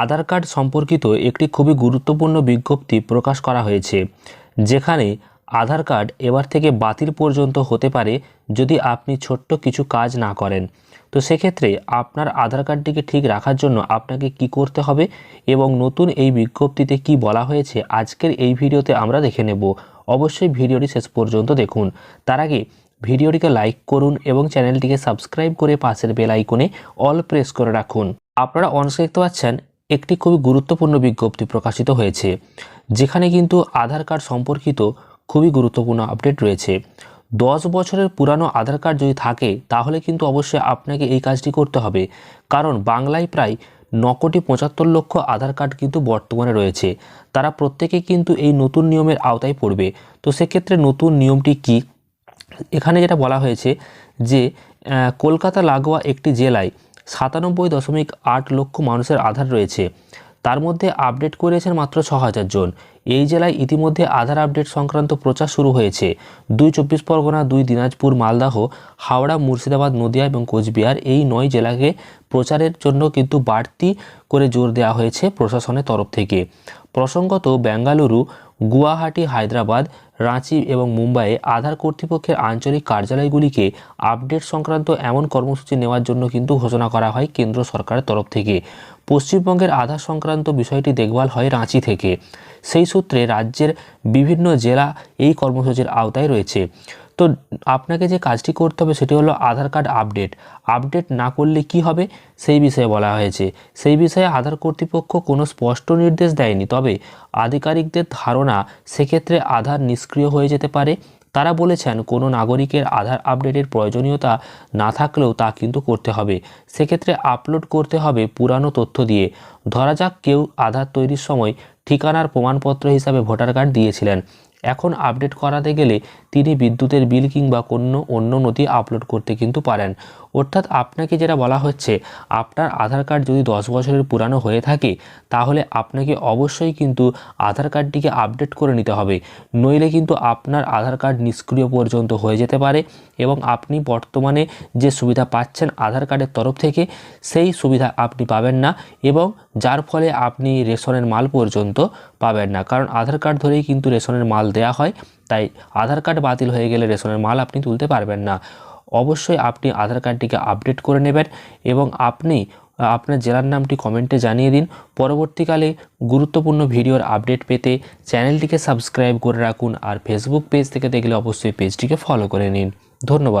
আধার card সম্পর্কিত একটি খুবই গুরুত্বপূর্ণ বিজ্ঞপ্তি প্রকাশ করা হয়েছে, যেখানে আধার কার্ড এবার থেকে বাতিল পর্যন্ত হতে পারে যদি আপনি ছোট্ট কিছু কাজ না করেন। তো সেক্ষেত্রে আপনার আধার কার্ডটিকে ঠিক রাখার জন্য আপনাকে কি করতে হবে এবং নতুন এই বিজ্ঞপ্তিতে কি বলা হয়েছে আজকের এই ভিডিওতে আমরা দেখে নেব। অবশ্যই ভিডিওটি শেষ পর্যন্ত দেখুন। তার আগে ভিডিওটিকে লাইক করুন এবং চ্যানেলটিকে সাবস্ক্রাইব করে পাশের বেল আইকনে অল প্রেস করে রাখুন। আপনারা অনসে দেখতে পাচ্ছেন একটি খুবই গুরুত্বপূর্ণ বিজ্ঞপ্তি প্রকাশিত হয়েছে, যেখানে কিন্তু আধার কার্ড সম্পর্কিত খুবই গুরুত্বপূর্ণ আপডেট রয়েছে। দশ বছরের পুরানো আধার কার্ড যদি থাকে, তাহলে কিন্তু অবশ্যই আপনাকে এই কাজটি করতে হবে। কারণ বাংলায় প্রায় ন কোটি পঁচাত্তর লক্ষ আধার কার্ড কিন্তু বর্তমানে রয়েছে। তারা প্রত্যেকে কিন্তু এই নতুন নিয়মের আওতায় পড়বে। তো সেক্ষেত্রে নতুন নিয়মটি কী? এখানে যেটা বলা হয়েছে যে কলকাতা লাগোয়া একটি জেলায় সাতানব্বই দশমিক আট লক্ষ মানুষের আধার রয়েছে। তার মধ্যে আপডেট করেছেন মাত্র ছ হাজার জন। এই জেলায় ইতিমধ্যে আধার আপডেট সংক্রান্ত প্রচার শুরু হয়েছে। দুই চব্বিশ পরগনা, দুই দিনাজপুর, মালদাহ, হাওড়া, মুর্শিদাবাদ, নদিয়া এবং কোচবিহার এই নয় জেলাকে প্রচারের জন্য কিন্তু বাড়তি করে জোর দেওয়া হয়েছে প্রশাসনের তরফ থেকে। প্রসঙ্গত বেঙ্গালুরু, গুয়াহাটি, হায়দ্রাবাদ, রাঁচি এবং মুম্বাইয়ে আধার কর্তৃপক্ষের আঞ্চলিক কার্যালয়গুলিকে আপডেট সংক্রান্ত এমন কর্মসূচি নেওয়ার জন্য কিন্তু ঘোষণা করা হয় কেন্দ্র সরকারের তরফ থেকে। পশ্চিমবঙ্গের আধার সংক্রান্ত বিষয়টি দেখভাল হয় রাঁচি থেকে। সেই সূত্রে রাজ্যের বিভিন্ন জেলা এই কর্মসূচির আওতায় রয়েছে। তো আপনাকে যে কাজটি করতে হবে সেটি হলো আধার কার্ড আপডেট। আপডেট না করলে কি হবে? সেই বিষয়ে বলা হয়েছে। সেই বিষয়ে আধার কর্তৃপক্ষ কোনো স্পষ্ট নির্দেশ দেয়নি। তবে আধিকারিকদের ধারণা, সেক্ষেত্রে আধার নিষ্ক্রিয় হয়ে যেতে পারে। তারা বলেছেন, কোনো নাগরিকের আধার আপডেটের প্রয়োজনীয়তা না থাকলেও তা কিন্তু করতে হবে। সেক্ষেত্রে আপলোড করতে হবে পুরানো তথ্য দিয়ে। ধরা যাক কেউ আধার তৈরির সময় ঠিকানার প্রমাণপত্র হিসাবে ভোটার কার্ড দিয়েছিলেন। এখন আপডেট করাতে গেলে তিনি বিদ্যুতের বিল কিংবা কোনো অন্য নথি আপলোড করতে কিন্তু পারেন। অর্থাৎ আপনাকে যেটা বলা হচ্ছে, আপনার আধার কার্ড যদি দশ বছরের পুরানো হয়ে থাকে, তাহলে আপনাকে অবশ্যই কিন্তু আধার কার্ডটিকে আপডেট করে নিতে হবে। নইলে কিন্তু আপনার আধার কার্ড নিষ্ক্রিয় পর্যন্ত হয়ে যেতে পারে এবং আপনি বর্তমানে যে সুবিধা পাচ্ছেন আধার কার্ডের তরফ থেকে, সেই সুবিধা আপনি পাবেন না এবং যার ফলে আপনি রেশনের মাল পর্যন্ত পাবেন না। কারণ আধার কার্ড ধরেই কিন্তু রেশনের মাল দেয়া হয়, তাই আধার কার্ড বাতিল হয়ে গেলে রেশনের মাল আপনি তুলতে পারবেন না। অবশ্যই আপনি আধার কার্ডটিকে আপডেট করে নেবেন এবং আপনি, আপনার জেলার নামটি কমেন্টে জানিয়ে দিন। পরবর্তীকালে গুরুত্বপূর্ণ ভিডিওর আপডেট পেতে চ্যানেলটিকে সাবস্ক্রাইব করে রাখুন আর ফেসবুক পেজ থেকে দেখলে অবশ্যই পেজটিকে ফলো করে নিন। ধন্যবাদ।